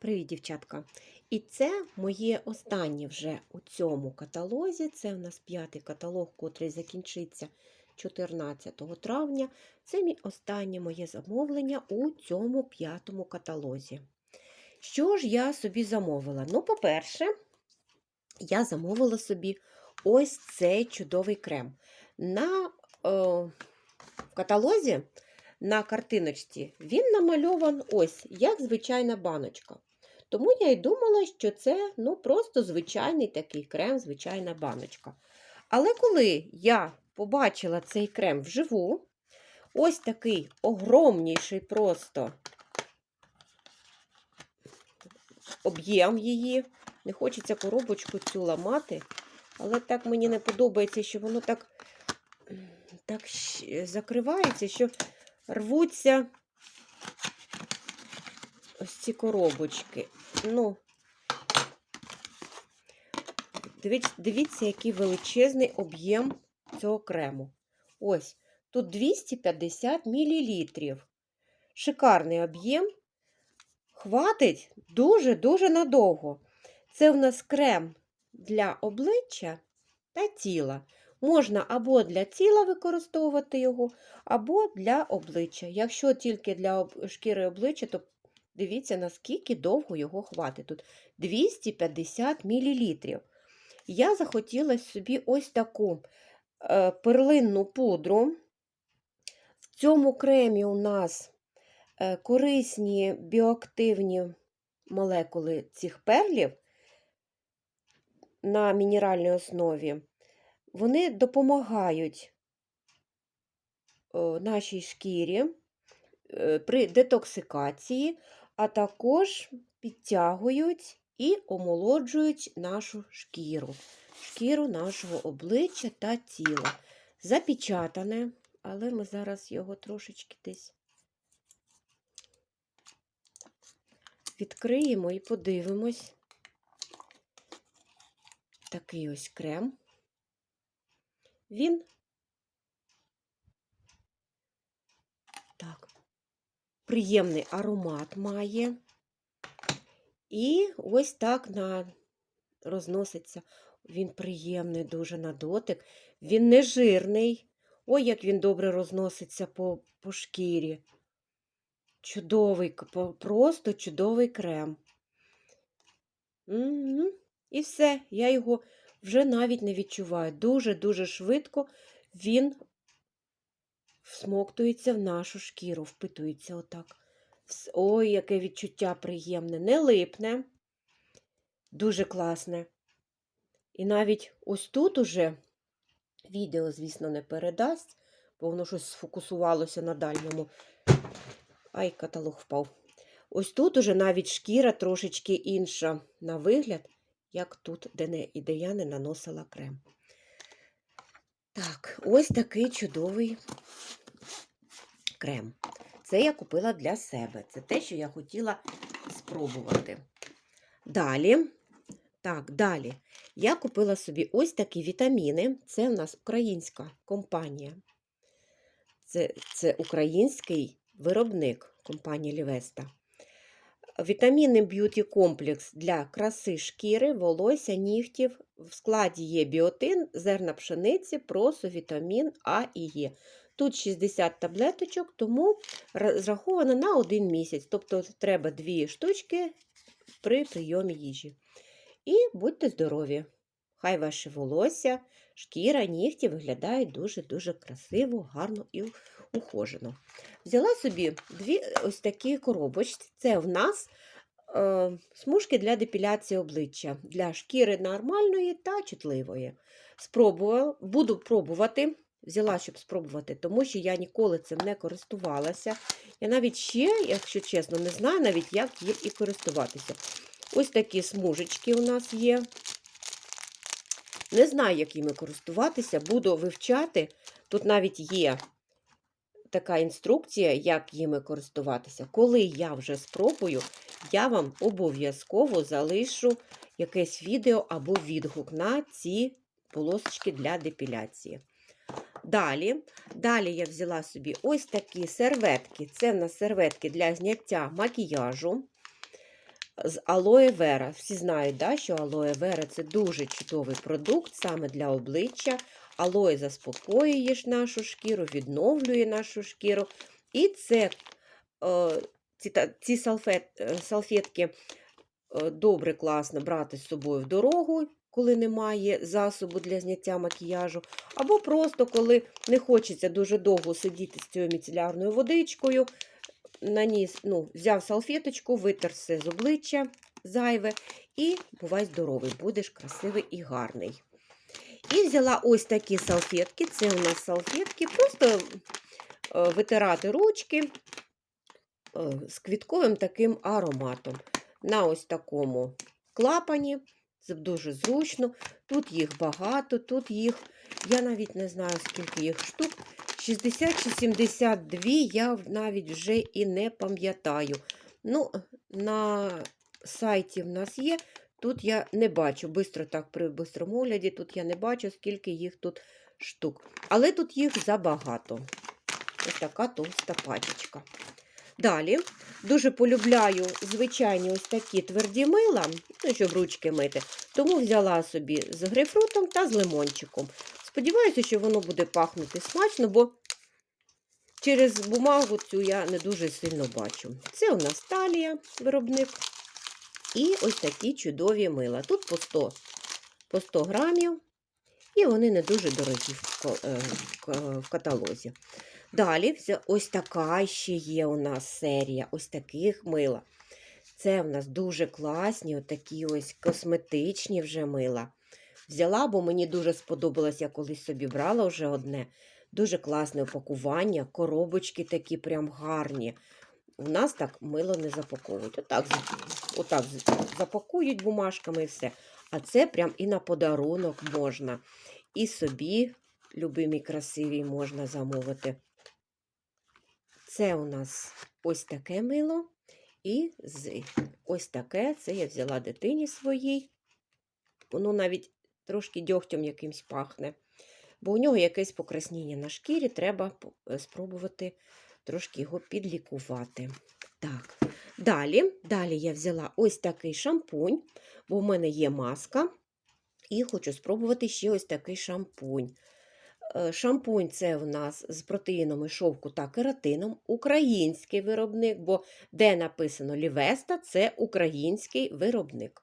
Привіт, дівчатка! І це моє останнє вже у цьому каталозі. Це у нас п'ятий каталог, котрий закінчиться 14 травня. Це мій останнє моє замовлення у цьому п'ятому каталозі. Що ж я собі замовила? Ну, по-перше, я замовила собі ось цей чудовий крем. На е, в каталозі на картиночці він намальован ось, як звичайна баночка. Тому я й думала, що це ну, просто звичайний такий крем, звичайна баночка. Але коли я побачила цей крем вживу, ось такий огромніший просто об'єм її. Не хочеться коробочку цю ламати, але так мені не подобається, що воно так, так закривається, що рвуться ось ці коробочки. Ну, дивіться, дивіться, який величезний об'єм цього крему. Ось, тут 250 мл. Шикарний об'єм. Хватить дуже-дуже надовго. Це в нас крем для обличчя та тіла. Можна або для тіла використовувати його, або для обличчя. Якщо тільки для шкіри обличчя, то дивіться, наскільки довго його хватить. Тут 250 мл. Я захотіла собі ось таку е, перлинну пудру. В цьому кремі у нас е, корисні біоактивні молекули цих перлів на мінеральній основі. Вони допомагають нашій шкірі е, при детоксикації, а також підтягують і омолоджують нашу шкіру, шкіру нашого обличчя та тіла. Запечатане, але ми зараз його трошечки десь відкриємо і подивимось. Такий ось крем. Він так, приємний аромат має. І ось так на, розноситься. Він приємний дуже на дотик. Він не жирний. Ой, як він добре розноситься по, по шкірі. Чудовий, просто чудовий крем. Угу. І все, я його вже навіть не відчуваю. Дуже-дуже швидко він всмоктується в нашу шкіру, впитується отак. Ой, яке відчуття приємне, не липне, дуже класне. І навіть ось тут уже відео, звісно, не передасть, бо воно щось сфокусувалося на дальньому. Ай, каталог впав. Ось тут уже навіть шкіра трошечки інша на вигляд як тут, де, не, і я не наносила крем. Так, ось такий чудовий крем. Це я купила для себе. Це те, що я хотіла спробувати. Далі, так, далі, я купила собі ось такі вітаміни. Це в нас українська компанія. Це, Це український виробник компанії Лівеста. Вітамінний б'юті комплекс для краси шкіри, волосся, нігтів. В складі є біотин, зерна пшениці, просо, вітамін А і Е. Тут 60 таблеточок, тому зраховано на один місяць. Тобто треба дві штучки при прийомі їжі. І будьте здорові! Хай ваше волосся, шкіра, нігті виглядають дуже-дуже красиво, гарно і ухожено. Взяла собі дві ось такі коробочки. Це в нас смужки для депіляції обличчя, для шкіри нормальної та чутливої. Спробувала, Буду пробувати. Взяла, щоб спробувати, тому що я ніколи цим не користувалася. Я навіть ще, якщо чесно, не знаю навіть, як їм і користуватися. Ось такі смужечки у нас є. Не знаю, як їми користуватися, буду вивчати. Тут навіть є така інструкція, як їми користуватися. Коли я вже спробую, я вам обов'язково залишу якесь відео або відгук на ці полосочки для депіляції. Далі далі я взяла собі ось такі серветки. Це в нас серветки для зняття макіяжу. з алоє вера. Всі знають, да, що алоє вера це дуже чудовий продукт саме для обличчя. Алоє заспокоює нашу шкіру, відновлює нашу шкіру. І це е, ці, ці салфет, салфетки е, добре, класно брати з собою в дорогу, коли немає засобу для зняття макіяжу, або просто коли не хочеться дуже довго сидіти з цією міцелярною водичкою. Наніс, ну, взяв салфеточку, витер все з обличчя зайве, і бувай здоровий, будеш красивий і гарний. І взяла ось такі салфетки. Це у нас салфетки, просто е, витирати ручки з квітковим таким ароматом. На ось такому клапані. Це дуже зручно. Тут їх багато, тут їх, я навіть не знаю, скільки їх штук. 60 чи 72 я навіть вже і не пам'ятаю. Ну, на сайті в нас є. Тут я не бачу, бистро так при бистрому огляді, тут я не бачу, скільки їх тут штук. Але тут їх забагато. Ось така товста пачечка. Далі дуже полюбляю звичайні ось такі тверді мила, ну, щоб ручки мити. Тому взяла собі з грейпфрутом та з лимончиком. Сподіваюся, що воно буде пахнути смачно, бо через бумагу цю я не дуже сильно бачу. Це у нас талія, виробник. І ось такі чудові мила. Тут по 100, по 100 грамів, і вони не дуже дорогі в е, каталозі. Далі ось така ще є у нас серія ось таких мила. Це в нас дуже класні, отакі ось косметичні вже мила. Взяла, бо мені дуже сподобалось, я колись собі брала вже одне. Дуже класне упакування, коробочки такі прям гарні. У нас так мило не запаковують. Отак, отак запакують бумажками і все. А це прям і на подарунок можна. І собі, любимі красиві, можна замовити. Це у нас ось таке мило. І з ось таке, це я взяла дитині своїй. Воно навіть трошки дьогтем якимсь пахне. Бо у нього якесь покраснення на шкірі, треба е, спробувати трошки його підлікувати. Так, далі, далі я взяла ось такий шампунь, бо в мене є маска. І хочу спробувати ще ось такий шампунь. Е, Шампунь це в нас з протеїнами шовку та кератином, український виробник, бо де написано Лівеста, це український виробник.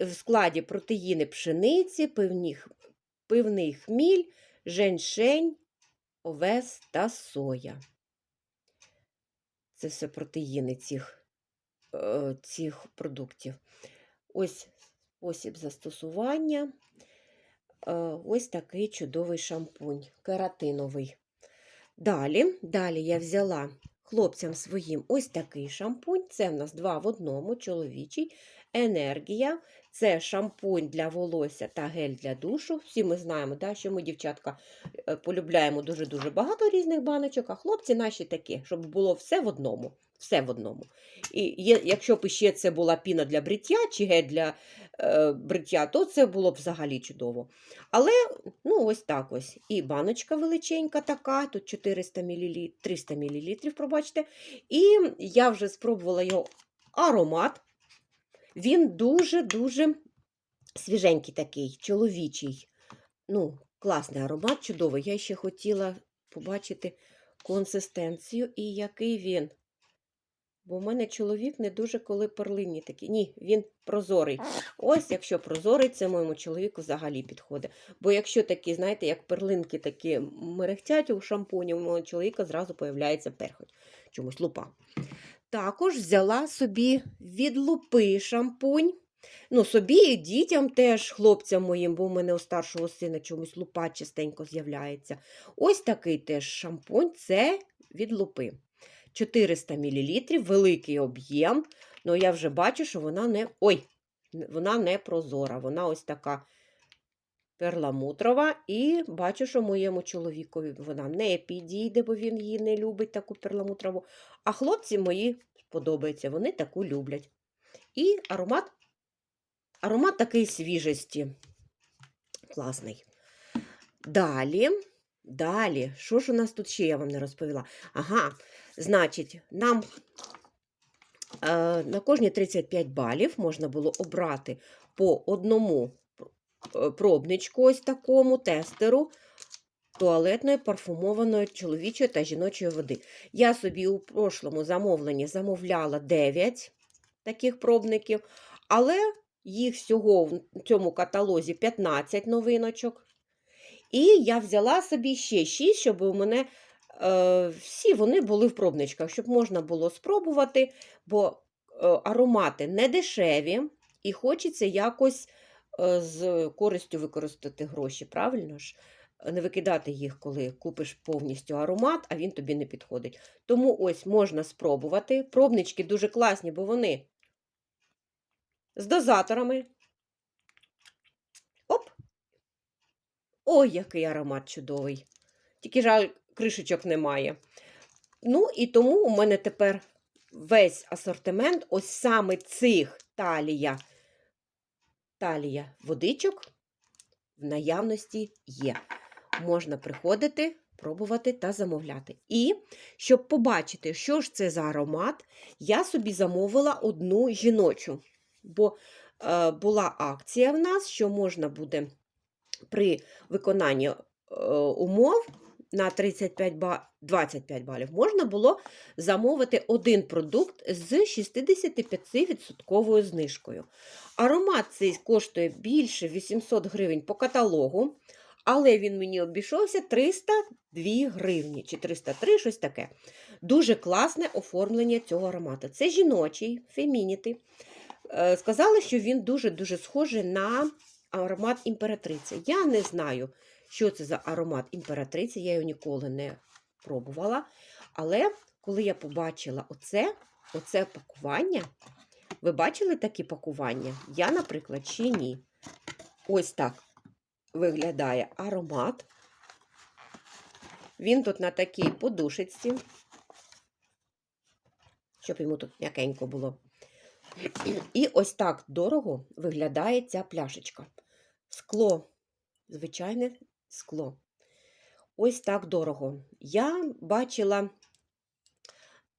В складі протеїни пшениці, пивний хміль, женьшень, овес та соя. Це все протеїни цих, е, цих продуктів. Ось спосіб застосування. Е, Ось такий чудовий шампунь, кератиновий. Далі, далі я взяла хлопцям своїм ось такий шампунь. Це в нас два в одному, чоловічий. Енергія. Це шампунь для волосся та гель для душу. Всі ми знаємо, да, що ми, дівчатка, е, полюбляємо дуже-дуже багато різних баночок, а хлопці наші такі, щоб було все в одному. Все в одному. І якщо б ще це була піна для бриття чи гель для бриття, то це було б взагалі чудово. Але ну, ось так ось. І баночка величенька така, тут 400 мл, 300 мл, пробачте. І я вже спробувала його аромат. Він дуже-дуже свіженький такий, чоловічий. Ну, класний аромат, чудовий. Я ще хотіла побачити консистенцію і який він. Бо в мене чоловік не дуже коли перлинні такі. Ні, він прозорий. Ось, якщо прозорий, це моєму чоловіку взагалі підходить. Бо якщо такі, знаєте, як перлинки такі мерехтять у шампуні, у мого чоловіка зразу появляється перхоть. Чомусь лупа. Також взяла собі від лупи шампунь. Ну, собі і дітям теж, хлопцям моїм, бо у мене у старшого сина чомусь лупа частенько з'являється. Ось такий теж шампунь це від лупи. 400 мл, великий об'єм. Ну, я вже бачу, що вона не. Ой, вона не прозора. Вона ось така перламутрова. І бачу, що моєму чоловікові вона не підійде, бо він її не любить, таку перламутрову. А хлопці мої подобаються, вони таку люблять. І аромат, аромат такий свіжості. Класний. Далі, далі, що ж у нас тут ще я вам не розповіла? Ага, значить, нам Е, На кожні 35 балів можна було обрати по одному е, пробничку, ось такому тестеру туалетної парфумованої чоловічої та жіночої води. Я собі у прошлому замовленні замовляла 9 таких пробників, але їх всього в цьому каталозі 15 новиночок. І я взяла собі ще 6, щоб у мене всі вони були в пробничках, щоб можна було спробувати, бо е, аромати не дешеві, і хочеться якось е, з користю використати гроші, правильно ж? Не викидати їх, коли купиш повністю аромат, а він тобі не підходить. Тому ось можна спробувати. Пробнички дуже класні, бо вони з дозаторами. Оп! Ой, який аромат чудовий. Тільки жаль, кришечок немає. Ну, і тому у мене тепер весь асортимент, ось саме цих талія, талія водичок в наявності є. Можна приходити, пробувати та замовляти. І щоб побачити, що ж це за аромат, я собі замовила одну жіночу. Бо е, була акція в нас, що можна буде при виконанні е, умов на 35 ба... 25 балів можна було замовити один продукт з 65% знижкою. Аромат цей коштує більше 800 гривень по каталогу, але він мені обійшовся 302 гривні чи 303, щось таке. Дуже класне оформлення цього аромату. Це жіночий, фемініти. Е, Сказали, що він дуже-дуже схожий на аромат імператриці. Я не знаю, що це за аромат імператриці, я його ніколи не пробувала. Але коли я побачила оце, оце пакування, ви бачили такі пакування? Я, наприклад, чи ні. Ось так виглядає аромат. Він тут на такій подушечці, щоб йому тут м'якенько було. І ось так дорого виглядає ця пляшечка. Скло, звичайне скло. Ось так дорого. Я бачила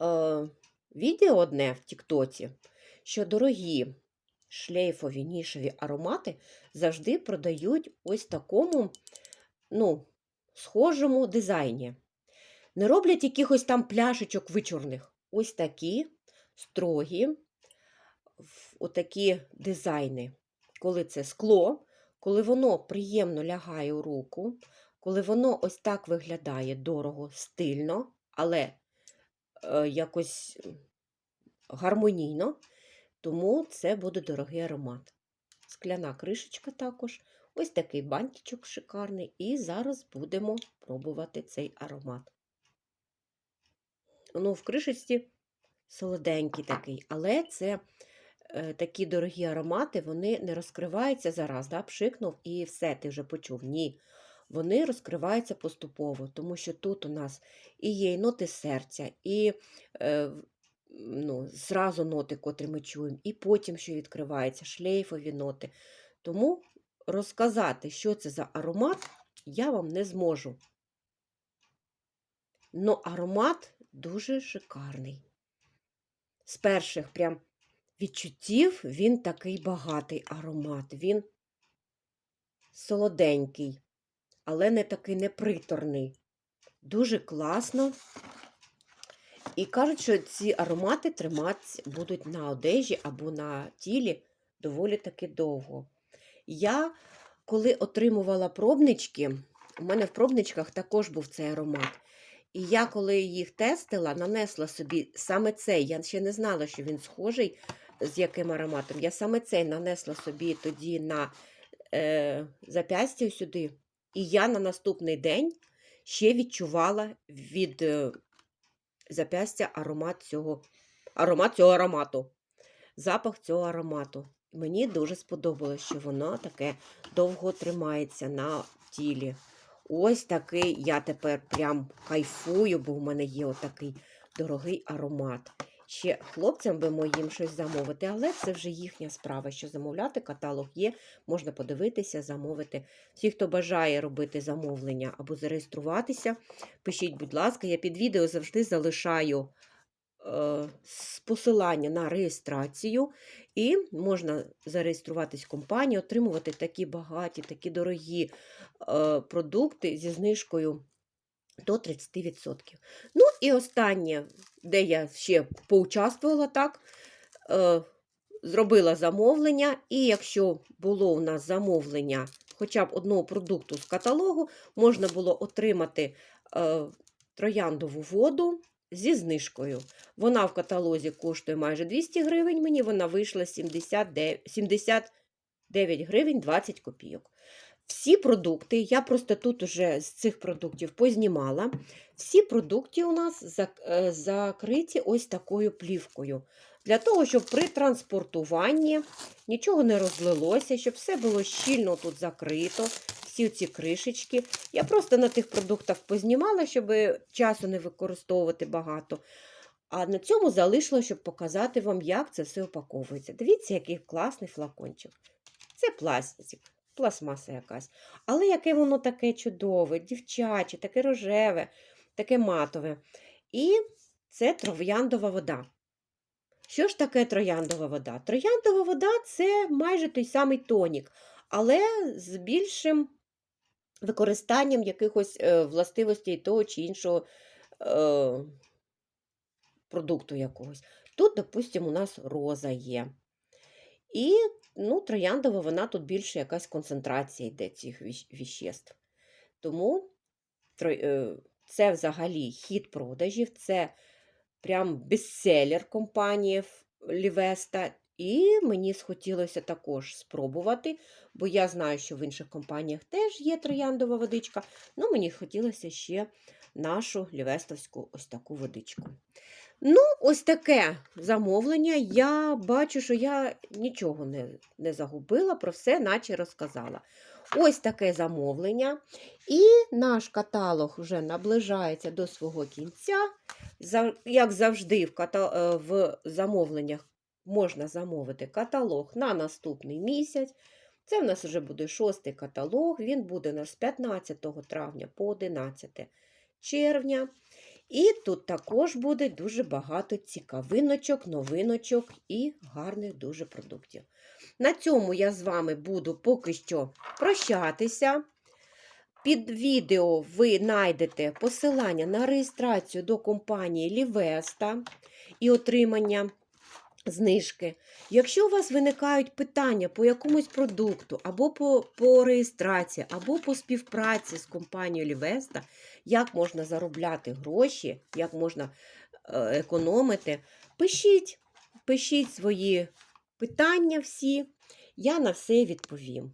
е, відео одне в Тіктоці, що дорогі шлейфові нішеві аромати завжди продають ось такому, ну, схожому дизайні. Не роблять якихось там пляшечок вичорних. Ось такі строгі, отакі дизайни. Коли це скло, коли воно приємно лягає у руку, коли воно ось так виглядає дорого, стильно, але е, якось гармонійно, тому це буде дорогий аромат. Скляна кришечка також. Ось такий бантичок шикарний. І зараз будемо пробувати цей аромат. Ну, в кришечці солоденький такий, але це такі дорогі аромати, вони не розкриваються зараз, да, пшикнув і все, ти вже почув. Ні. Вони розкриваються поступово, тому що тут у нас і є і ноти серця, і е, ну, зразу ноти, котрі ми чуємо, і потім, що відкривається, шлейфові ноти. Тому розказати, що це за аромат, я вам не зможу. Но аромат дуже шикарний. З перших прям відчуттів він такий багатий аромат. Він солоденький, але не такий неприторний. Дуже класно. І кажуть, що ці аромати триматися будуть на одежі або на тілі доволі таки довго. Я, коли отримувала пробнички, у мене в пробничках також був цей аромат. І я, коли їх тестила, нанесла собі саме цей. Я ще не знала, що він схожий з яким ароматом. Я саме цей нанесла собі тоді на е, запястя сюди. І я на наступний день ще відчувала від е, запястя аромат цього, аромат цього аромату, запах цього аромату. Мені дуже сподобалось, що воно таке довго тримається на тілі. Ось такий я тепер прям кайфую, бо в мене є отакий дорогий аромат. Ще хлопцям би моїм щось замовити, але це вже їхня справа, що замовляти. Каталог є, можна подивитися, замовити. Всі, хто бажає робити замовлення або зареєструватися, пишіть, будь ласка, я під відео завжди залишаю е, посилання на реєстрацію, і можна зареєструватись в компанії, отримувати такі багаті, такі дорогі е, продукти зі знижкою до 30%. Ну і останнє, де я ще поучаствувала так, е, зробила замовлення, і якщо було у нас замовлення хоча б одного продукту з каталогу, можна було отримати е, трояндову воду зі знижкою. Вона в каталозі коштує майже 200 гривень, мені вона вийшла 79, 79 гривень 20 копійок. Всі продукти, я просто тут уже з цих продуктів познімала. Всі продукти у нас е, закриті ось такою плівкою. Для того, щоб при транспортуванні нічого не розлилося, щоб все було щільно тут закрито, всі ці кришечки. Я просто на тих продуктах познімала, щоб часу не використовувати багато. А на цьому залишила, щоб показати вам, як це все упаковується. Дивіться, який класний флакончик. Це пластик, пластмаса якась. Але яке воно таке чудове, дівчаче, таке рожеве, таке матове. І це трояндова вода. Що ж таке трояндова вода? Трояндова вода це майже той самий тонік, але з більшим використанням якихось е, властивостей того чи іншого е, продукту якогось. Тут, допустимо, у нас роза є. І ну, трояндова вона тут більше якась концентрація йде цих віществ. Тому е, це взагалі хід продажів, це прям бестселер компанії Лівеста. І мені схотілося також спробувати, бо я знаю, що в інших компаніях теж є трояндова водичка. Ну, мені хотілося ще нашу лівестовську ось таку водичку. Ну, ось таке замовлення. Я бачу, що я нічого не, не загубила, про все наче розказала. Ось таке замовлення. І наш каталог вже наближається до свого кінця. Як завжди, в, ката... е, в замовленнях можна замовити каталог на наступний місяць. Це в нас вже буде шостий каталог. Він буде у нас з 15 травня по 11 червня. І тут також буде дуже багато цікавиночок, новиночок і гарних дуже продуктів. На цьому я з вами буду поки що прощатися. Під відео ви знайдете посилання на реєстрацію до компанії Лівеста і отримання знижки. Якщо у вас виникають питання по якомусь продукту, або по, по реєстрації, або по співпраці з компанією Лівеста, як можна заробляти гроші, як можна е, економити, пишіть, пишіть свої питання всі, я на все відповім.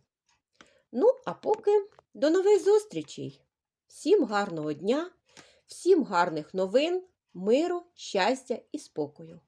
Ну, а поки до нових зустрічей. Всім гарного дня, всім гарних новин, миру, щастя і спокою.